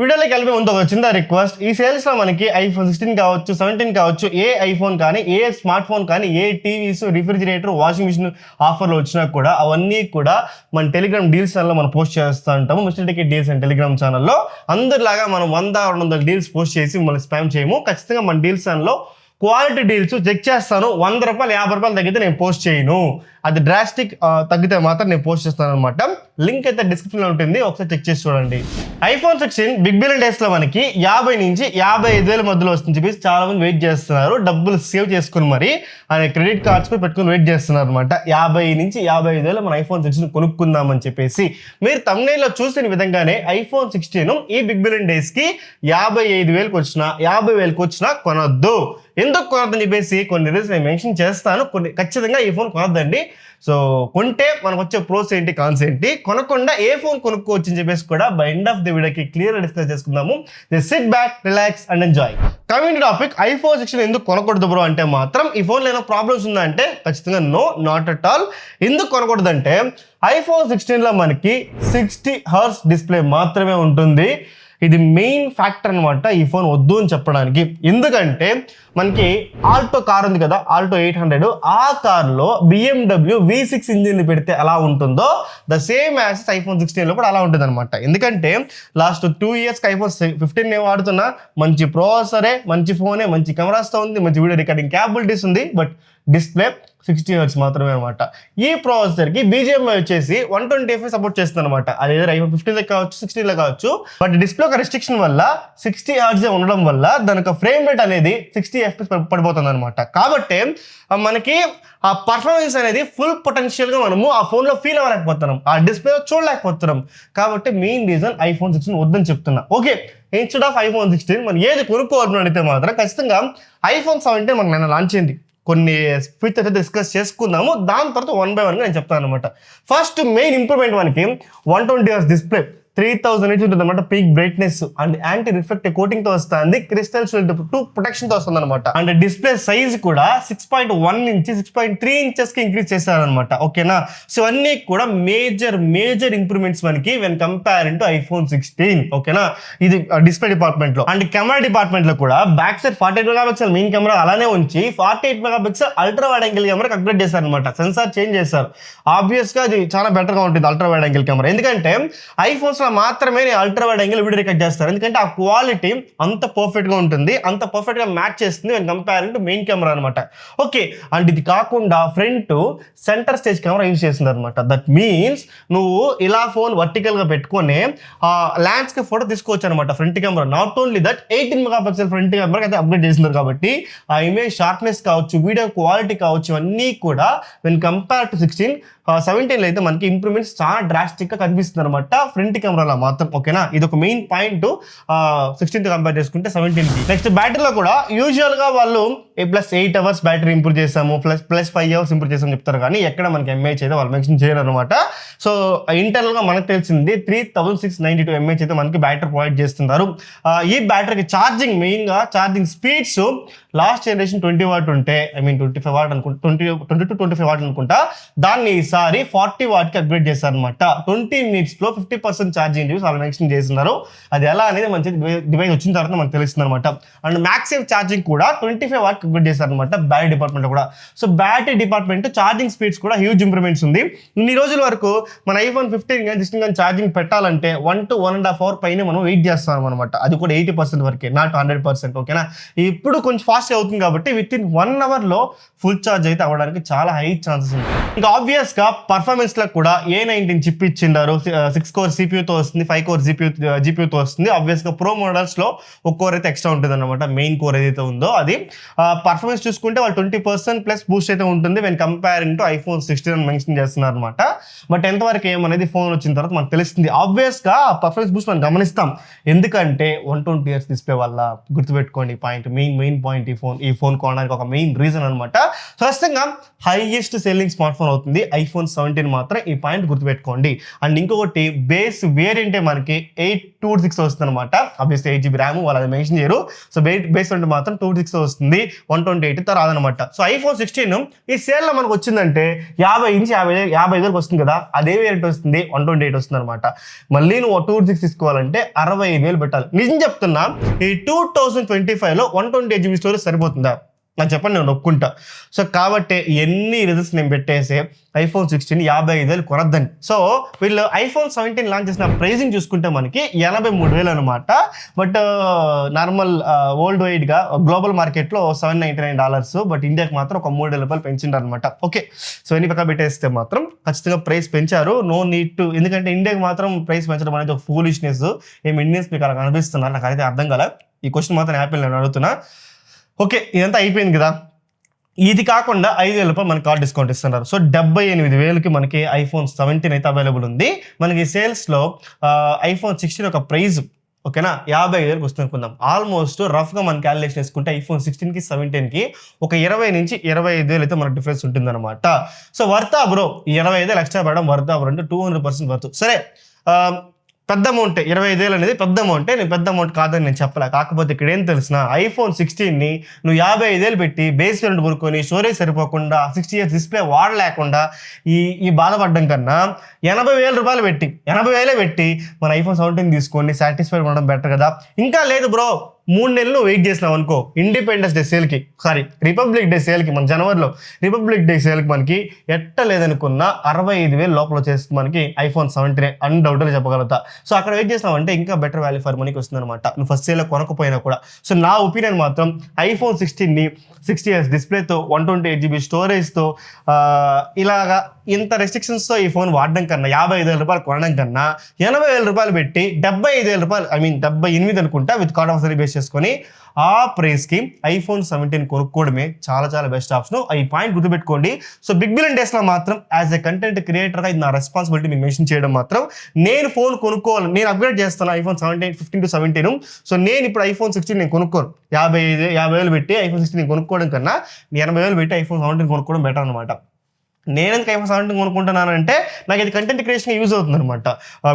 వీడియోలోకి వెళ్ళే ముందు ఒక చిన్న రిక్వెస్ట్ ఈ సేల్స్లో మనకి ఐఫోన్ సిక్స్టీన్ కావచ్చు సెవెంటీన్ కావచ్చు ఏ ఐఫోన్ కానీ ఏ స్మార్ట్ ఫోన్ కానీ ఏ టీవీస్ రిఫ్రిజిరేటర్ వాషింగ్ మిషన్ ఆఫర్లు వచ్చినా కూడా అవన్నీ కూడా మన టెలిగ్రామ్ డీల్స్ ఛానల్లో మనం పోస్ట్ చేస్తూ ఉంటాము. Mr Ticket Deals and Telegram ఛానల్లో అందరిలాగా మనం వంద రెండు వందల డీల్స్ పోస్ట్ చేసి మళ్ళీ స్పామ్ చేయము. ఖచ్చితంగా మన డీల్స్ ఛానల్లో క్వాలిటీ డీల్స్ చెక్ చేస్తాను. వంద రూపాయలు యాభై రూపాయలు తగ్గితే నేను పోస్ట్ చేయను. అది డ్రాస్టిక్ తగ్గితే మాత్రం నేను పోస్ట్ చేస్తాను అనమాట లింక్ అయితే డిస్క్రిప్షన్లో ఉంటుంది. ఒకసారి చెక్ చేసి చూడండి. ఐఫోన్ సిక్స్టీన్ బిగ్ బిలియన్ డేస్లో మనకి యాభై నుంచి యాభై ఐదు వేల మధ్యలో వస్తుంది చెప్పేసి చాలా మంది వెయిట్ చేస్తున్నారు. డబ్బులు సేవ్ చేసుకుని మరి ఆయన క్రెడిట్ కార్డ్స్ కూడా పెట్టుకుని వెయిట్ చేస్తున్నారు అనమాట యాభై నుంచి యాభై ఐదు వేలు మన ఐఫోన్ సిక్స్టీన్ కొనుక్కుందామని చెప్పేసి. మీరు తమిళలో చూసిన విధంగానే ఐఫోన్ సిక్స్టీన్ ఈ బిగ్ బిలియన్ డేస్కి యాభై ఐదు వేలకు వచ్చినా యాభై వేలకు వచ్చినా కొనొద్దు. ఎందుకు కొనొద్దని చెప్పేసి కొన్ని రీజన్స్ నేను మెన్షన్ చేస్తాను. కొన్ని ఖచ్చితంగా ఈ ఫోన్ కొనొద్దండి. సో కొంటే మనకు వచ్చే ప్రోస్ ఏంటి కాన్స్ ఏంటి? కొనకుండా ఏ ఫోన్ కొనుక్కోవచ్చు అని చెప్పేసి కూడా బై ఎండ్ ఆఫ్ ది వీడియోకి క్లియర్ డిస్కస్ చేసుకుందాము. Sit back relax and enjoy coming topic iPhone sixteen ఎందుకు కొనకూడదు బ్రో అంటే మాత్రం ఈ ఫోన్లో ఏమైనా ప్రాబ్లమ్స్ ఉందా అంటే ఖచ్చితంగా నో నాట్ అట్ ఆల్ ఎందుకు కొనకూడదంటే ఐఫోన్ సిక్స్టీన్లో మనకి సిక్స్టీ హర్స్ డిస్ప్లే మాత్రమే ఉంటుంది. ఇది మెయిన్ ఫ్యాక్టర్ అనమాట ఈ ఫోన్ వద్దు అని చెప్పడానికి. ఎందుకంటే మనకి ఆల్టో కార్ ఉంది కదా ఆల్టో ఎయిట్ హండ్రెడ్. ఆ కార్లో బిఎండబ్ల్యూ వి సిక్స్ ఇంజిన్ పెడితే ఎలా ఉంటుందో ద సేమ్ యాజ్ ఐఫోన్ సిక్స్టీన్లో కూడా అలా ఉంటుంది అనమాట ఎందుకంటే లాస్ట్ టూ ఇయర్స్కి ఐఫోన్ ఫిఫ్టీన్ నేను వాడుతున్నా మంచి ప్రాసెసరే మంచి ఫోనే మంచి కెమెరాస్తో ఉంది మంచి వీడియో రికార్డింగ్ క్యాపబిలిటీస్ ఉంది బట్ డిస్ప్లే సిక్స్టీ హర్ట్స్ మాత్రమే అనమాట ఈ ప్రాసెసర్కి బీజేఎంఐ వచ్చేసి వన్ ట్వంటీ ఎఫ్ సపోర్ట్ చేస్తుంది అనమాట అది ఏదో ఐఫోన్ ఫిఫ్టీన్లో కావచ్చు సిక్స్టీన్లో కావచ్చు. బట్ డిస్ప్లే ఒక రెస్ట్రిక్షన్ వల్ల సిక్స్టీ హర్ట్స్ ఉండడం వల్ల దాని యొక్క ఫ్రేమ్ రేట్ అనేది సిక్స్టీ ఎఫ్ఎస్ పడిపోతుంది అనమాట కాబట్టి మనకి ఆ పర్ఫార్మెన్స్ అనేది ఫుల్ పొటెన్షియల్గా మనము ఆ ఫోన్లో ఫీల్ అవ్వలేకపోతున్నాం. ఆ డిస్ప్లే చూడలేకపోతున్నాం. కాబట్టి మెయిన్ రీజన్ ఐఫోన్ సిక్స్టీన్ వద్దని చెప్తున్నా. Okay instead of iPhone sixteen మనం ఏది కొనుక్కోవాలని అడిగితే మాత్రం ఖచ్చితంగా ఐఫోన్ సెవెంటీన్ మనకు నిన్న లాంచ్ అయింది. కొన్ని ఫీచర్స్ అయితే డిస్కస్ చేసుకుందాము. దాని తర్వాత వన్ బై వన్గా నేను చెప్తాను అనమాట ఫస్ట్ మెయిన్ ఇంప్రూవ్మెంట్ మనకి one twenty hours display three thousand నుంచి ఉంటుంది అనమాట peak brightness and anti reflective కోటింగ్తో వస్తుంది క్రిస్టల్ షీల్డ్ టూ ప్రొటెక్షన్తో వస్తుంది అనమాట అండ్ డిస్ప్లే సైజ్ కూడా సిక్స్ పాయింట్ వన్ నుంచి సిక్స్ పాయింట్ త్రీ ఇంచెస్కి ఇంక్రీజ్ చేశారనమాట ఓకేనా సో అన్ని కూడా మేజర్ మేజర్ ఇంప్రూవ్మెంట్స్ మనకి when compare to iPhone sixteen ఓకేనా ఇది డిస్ప్లే డిపార్ట్మెంట్లో. అండ్ కెమెరా డిపార్ట్మెంట్లో కూడా back side forty eight mega pixel main camera అలానే ఉంచి forty eight mega pixel ultra wide angle camera upgrade చేశారు అనమాట సెన్సార్ చేంజ్ చేశారు. ఆబ్వియస్గా అది చాలా బెటర్గా ఉంటుంది అల్ట్రా వైడ్ యాంగిల్ కెమెరా ఎందుకంటే ఐఫోన్స్లో మాత్రమే ultra wide angle video record చేస్తారు. ఎందుకంటే ఆ క్వాలిటీ అంత పర్ఫెక్ట్గా ఉంటుంది. అంత పర్ఫెక్ట్గా మ్యాచ్ చేస్తుంది when compare to main camera అనమాట ఓకే అండ్ ఇది కాకుండా front center stage camera use చేసింది అనమాట దట్ మీన్స్ నువ్వు ఇలా ఫోన్ వర్టికల్గా పెట్టుకొని ల్యాండ్స్కేప్ ఫోటో తీసుకోవచ్చు అనమాట front camera not only that eighteen mega pixel front camera అయితే అప్గ్రేడ్ చేసినారు కాబట్టి ఆ ఇమేజ్ షార్ప్నెస్ కావచ్చు వీడియో క్వాలిటీ కావచ్చు అన్నీ కూడా వెన్ కంపేర్ టు సిక్స్టీన్ సెవెంటీన్లో అయితే మనకి ఇంప్రూవ్మెంట్స్ చాలా డ్రాస్టిక్గా కనిపిస్తుంది అనమాట ఫ్రంట్ కెమెరాలో మాత్రం ఓకేనా ఇది ఒక మెయిన్ పాయింట్ సిక్స్టీన్త్ కంపేర్ చేసుకుంటే సెవెంటీన్కి నెక్స్ట్ బ్యాటరీలో కూడా యూజువల్గా వాళ్ళు plus eight hours battery improve చేసాము plus plus five hours improve చేసాము చెప్తారు కానీ ఎక్కడ మనకి ఎంఏహెచ్ అయితే వాళ్ళు మెన్షన్ చేయరు అనమాట సో ఇంటర్నల్గా మనకు తెలిసింది three thousand six ninety two mAh అయితే మనకి బ్యాటరీ ప్రొవైడ్ చేస్తున్నారు. ఈ బ్యాటరీకి ఛార్జింగ్ మెయిన్గా charging speeds last generation twenty watt ఉంటే I mean twenty five watt అనుకుంటా twenty twenty to twenty five watt అనుకుంటా దాన్ని ఈసారి ఫార్టీ వాట్కి అప్గ్రేడ్ చేశారనమాట ట్వంటీ మినిట్స్లో ఫిఫ్టీ పర్సెంట్ ఛార్జింగ్ చూసి వాళ్ళు మెన్షన్ చేస్తున్నారు. అది ఎలా అనేది మంచి డివైస్ వచ్చిన తర్వాత మనకు తెలుస్తుంది అనమాట అండ్ మ్యాక్సిమం ఛార్జింగ్ కూడా ట్వంటీ ఫైవ్ వాట్కి అప్గ్రేడ్ చేశారనమాట బ్యాటరీ డిపార్ట్మెంట్ కూడా. So battery department charging speeds కూడా హ్యూజ్ ఇంప్రూవ్మెంట్స్ ఉంది. ఇన్ని రోజుల వరకు మన ఐఫోన్ ఫిఫ్టీన్ కానీ సిక్స్టీన్ కానీ ఛార్జింగ్ పెట్టాలంటే one to one and half hour పైన మనం వెయిట్ చేస్తాం అనమాట అది కూడా ఎయిటీ పర్సెంట్ వరకే నాట్ హండ్రెడ్ పర్సెంట్ ఓకేనా ఇప్పుడు కొంచెం ఫాస్ట్ అవుతుంది కాబట్టి విత్ ఇన్ వన్ అవర్లో ఫుల్ ఛార్జ్ అయితే అవ్వడానికి చాలా హై ఛాన్సెస్ ఉంటాయి ఇంకా ఆబ్వియస్గా పర్ఫార్మెన్స్లో కూడా ఏ నైన్టీన్ చిప్ ఇచ్చిండారు. సిక్స్ కోర్ సిపియూతో వస్తుంది ఫైవ్ కోర్ జీపీ జీపీయూతో వస్తుంది. ఆబ్వియస్గా ప్రో మోడల్స్లో ఒక కోర్ అయితే ఎక్స్ట్రా ఉంటుంది అనమాట మెయిన్ కోర్ ఏదైతే ఉందో అది. పర్ఫార్మెన్స్ చూసుకుంటే వాళ్ళు ట్వంటీ పర్సెంట్ ప్లస్ బూస్ట్ అయితే ఉంటుంది when comparing to iPhone sixteen అని మెన్షన్ చేస్తున్నారు అనమాట బట్ ఎంతవరకు ఏమనేది ఫోన్ వచ్చిన తర్వాత మనకు తెలుస్తుంది. ఆబ్వియస్గా పర్ఫార్మెన్స్ బూస్ట్ మనం గమనిస్తాం. ఎందుకంటే వన్ ట్వంటీ ఇయర్స్ డిస్ప్లే వల్ల గుర్తుపెట్టుకోండి పాయింట్ మెయిన్ మెయిన్ పాయింట్ ఈ ఫోన్ ఈ ఫోన్ కొనడానికి ఒక మెయిన్ రీజన్ అనమాట సో ఖచ్చితంగా హైయెస్ట్ సెల్లింగ్ స్మార్ట్ ఫోన్ అవుతుంది. ఐఫోన్ సెవెంటీన్ మాత్రం ఈ పాయింట్ గుర్తుపెట్టుకోండి. అండ్ ఇంకొకటి బేస్ వేరియంటే మనకి ఎయిట్ టూ సిక్స్ వస్తుంది అనమాట అబ్వియస్లీ ఎయిట్ జీబీ ర్యామ్ వాళ్ళు అది మెన్షన్ చేయరు. సో బేస్ అంటే మాత్రం టూ సిక్స్ వస్తుంది. వన్ ట్వంటీ ఎయిట్ తర్వాత రాదనమాట సో ఐఫోన్ సిక్స్టీన్ ఈ సేల్లో మనకు వచ్చిందంటే యాభై నుంచి యాభై యాభై ఐదు వరకు వస్తుంది కదా. అదే వేరియంట్ వస్తుంది వన్ ట్వంటీ ఎయిట్ వస్తుంది అనమాట మళ్ళీ నువ్వు టూ సిక్స్ తీసుకోవాలంటే అరవై ఐదు వేలు పెట్టాలి. నిజం చెప్తున్నా ఈ టూ థౌసండ్ ట్వంటీ ఫైవ్లో one twenty eight GB storage సరిపోతుందా? నాకు చెప్పండి నేను ఒప్పుకుంటా సో కాబట్టి ఎన్ని రిజల్ట్స్ నేను పెట్టేసి ఐఫోన్ సిక్స్టీన్ యాభై ఐదు వేలు కొనద్దని. సో వీళ్ళు ఐఫోన్ సెవెంటీన్ లాంచ్ చేసిన ప్రైజింగ్ చూసుకుంటే మనకి ఎనభై మూడు వేలు అనమాట బట్ నార్మల్ వరల్డ్ వైడ్గా గ్లోబల్ మార్కెట్లో seven ninety nine dollars but ఇండియాకి మాత్రం ఒక మూడు వేల రూపాయలు పెంచిండారు అనమాట ఓకే. సో ఎన్ని పక్క పెట్టేస్తే మాత్రం ఖచ్చితంగా ప్రైస్ పెంచారు. నో నీడ్ టు ఎందుకంటే ఇండియాకి మాత్రం ప్రైస్ పెంచడం అనేది ఒక ఫూలిష్నెస్ ఏం ఇండియన్స్ మీకు అలా కనిపిస్తున్నారు? నాకు అయితే అర్థం కదా ఈ క్వశ్చన్ మాత్రం యాపిల్ నేను అడుగుతున్నా. ఓకే ఇదంతా అయిపోయింది కదా. ఇది కాకుండా ఐదు వేల రూపాయలు మనకి కార్డ్ డిస్కౌంట్ ఇస్తున్నారు. సో డెబ్బై ఎనిమిది వేలకి మనకి ఐఫోన్ సెవెంటీన్ అయితే అవైలబుల్ ఉంది. మనకి సేల్స్లో ఐఫోన్ సిక్స్టీన్ ఒక ప్రైజ్ ఓకేనా? యాభై ఐదు వేలకు వస్తుంది అనుకుందాం ఆల్మోస్ట్ రఫ్గా మన క్యాలిక్యులేషన్ వేసుకుంటే ఐఫోన్ సిక్స్టీన్కి సెవెంటీన్కి ఒక ఇరవై నుంచి ఇరవై ఐదు వేలు అయితే మనకు డిఫరెన్స్ ఉంటుందన్నమాట. సో వర్తా బ్రో ఇరవై ఐదు లక్ష పడడం వర్తా బ్రో అంటే టూ హండ్రెడ్ పర్సెంట్ వర్త్ సరే పెద్ద అమౌంట్ ఇరవై ఐదు వేలు అనేది పెద్ద అమౌంటే నేను పెద్ద అమౌంట్ కాదని నేను చెప్పలే. కాకపోతే ఇక్కడ ఏం తెలిసిన ఐఫోన్ సిక్స్టీన్ని నువ్వు యాభై ఐదేళ్ళు పెట్టి బేస్ వేరియంట్ కొనుక్కొని స్టోరేజ్ సరిపోకుండా సిక్స్టీ ఇయర్స్ డిస్ప్లే వాడలేకుండా ఈ ఈ బాధపడడం కన్నా ఎనభై వేల రూపాయలు పెట్టి ఎనభై వేలే పెట్టి మన ఐఫోన్ సెవెంటీన్ తీసుకొని సాటిస్ఫైడ్ ఉండడం బెటర్ కదా. ఇంకా లేదు బ్రో మూడు నెలలు వెయిట్ చేసినాం అనుకో. ఇండిపెండెన్స్ డే సేల్కి సారీ రిపబ్లిక్ డే సేల్కి మన జనవరిలో రిపబ్లిక్ డే సేల్కి మనకి ఎట్ట లేదనుకున్న అరవై ఐదు వేలు లోపల వచ్చేస్తుంది మనకి ఐఫోన్ సెవెంటీన్ అన్డౌట్గా చెప్పగలుగుతా. సో అక్కడ వెయిట్ చేసినామంటే ఇంకా బెటర్ వాల్యూ ఫర్ మనీకి వస్తుంది అనమాట నువ్వు ఫస్ట్ సేల్లో కొనకపోయినా కూడా. సో నా ఒపీనియన్ మాత్రం ఐఫోన్ సిక్స్టీన్ని సిక్స్టీ ఇయర్స్ డిస్ప్లేతో వన్ ట్వంటీ ఎయిట్ జీబీ స్టోరేజ్తో ఇలాగా ఇంత రెస్ట్రిక్షన్స్తో ఈ ఫోన్ వాడడం కన్నా యాభై ఐదు వేల రూపాయలు కొనడం కన్నా ఎనభై వేల రూపాయలు పెట్టి డెబ్బై ఐదు వేల రూపాయలు ఐ మీన్ డెబ్బై ఎనిమిది అనుకుంటా విత్ కార్డ్ ఆఫ్ బేస్ చేసుకొని ఆ ప్రైస్కి ఐఫోన్ సెవెంటీన్ కొనుక్కోవడమే చాలా చాలా బెస్ట్ ఆప్షన్. ఈ పాయింట్ గుర్తుపెట్టుకోండి. సో బిగ్ బిలియన్ డేస్లో మాత్రం యాజ్ ఎ కంటెంట్ క్రియేటర్గా ఇది నా రెస్పాన్సిబిలిటీ మీకు మెన్షన్ చేయడం మాత్రం నేను ఫోన్ కొనుక్కోవాలి. నేను అప్గ్రేడ్ చేస్తాను iPhone seventeen fifteen to seventeen. So నేను ఇప్పుడు ఐఫోన్ సిక్స్టీన్ నేను కొనుక్కోను. యాభై ఐదు యాభై వేలు పెట్టి ఐఫోన్ సిక్స్టీన్ నేను కొనుక్కోవడం కన్నా ఎనభై వేలు పెట్టి ఐఫోన్ సెవెంటీన్ కొనుక్కోవడం బెటర్ అనమాట నేను ఎందుకు ఐఫోన్ సెవెంటీన్ కొనుక్కుంటున్నానంటే నాకు ఇది కంటెంట్ క్రియేషన్ యూజ్ అవుతుంది అనమాట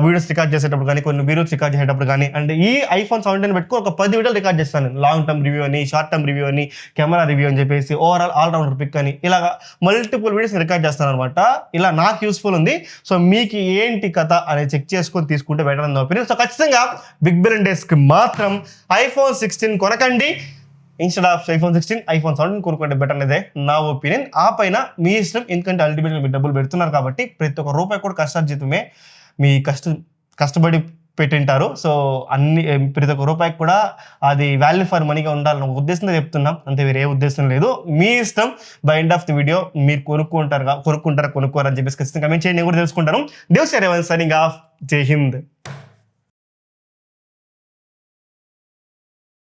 వీడియోస్ రికార్డ్ చేసేటప్పుడు కానీ కొన్ని వీడియోస్ రికార్డ్ చేసేటప్పుడు కానీ అండ్ ఈ ఐఫోన్ సెవెంటీన్ పెట్టుకుని ఒక పది వీడియోలు రికార్డ్ చేస్తాను లాంగ్ టర్మ్ రివ్యూ అని షార్ట్ టర్మ్ రివ్యూ అని కెమెరా రివ్యూ అని చెప్పేసి ఓవరాల్ ఆల్రౌండర్ పిక్ అని ఇలాగా మల్టిపుల్ వీడియోస్ రికార్డ్ చేస్తాను అనమాట ఇలా నాకు యూస్ఫుల్ ఉంది. సో మీకు ఏంటి కథ అనేది చెక్ చేసుకొని తీసుకుంటే బెటర్ అని ఒపీనియన్ సో ఖచ్చితంగా బిగ్ బిలియన్ డేస్కి మాత్రం iPhone sixteen కొనకండి. Instead of iPhone sixteen iPhone seven కొనుక్కుంటే బెటర్ అనేదే నా ఒపీనియన్ ఆ పైన మీ ఇష్టం ఎందుకంటే అల్టిమేట్గా మీరు డబ్బులు పెడుతున్నారు కాబట్టి ప్రతి ఒక్క రూపాయి కూడా కష్టార్జితమే. మీ కష్ట కష్టపడి పెట్టింటారు. సో అన్ని ప్రతి ఒక్క రూపాయికి కూడా అది వాల్యూ ఫర్ మనీగా ఉండాలన్న ఉద్దేశంతో చెప్తున్నాం. అంతే వేరే ఏ ఉద్దేశం లేదు. మీ ఇష్టం by end of the video మీరు కొనుక్కుంటారు కొనుక్కుంటారు కొనుక్కోరు అని చెప్పేసి ఖచ్చితంగా కమెంట్ చేయండి. నేను కూడా తెలుసుకుంటాను. దేవ్ సరే సరింగ్ ఆఫ్ జై హింద్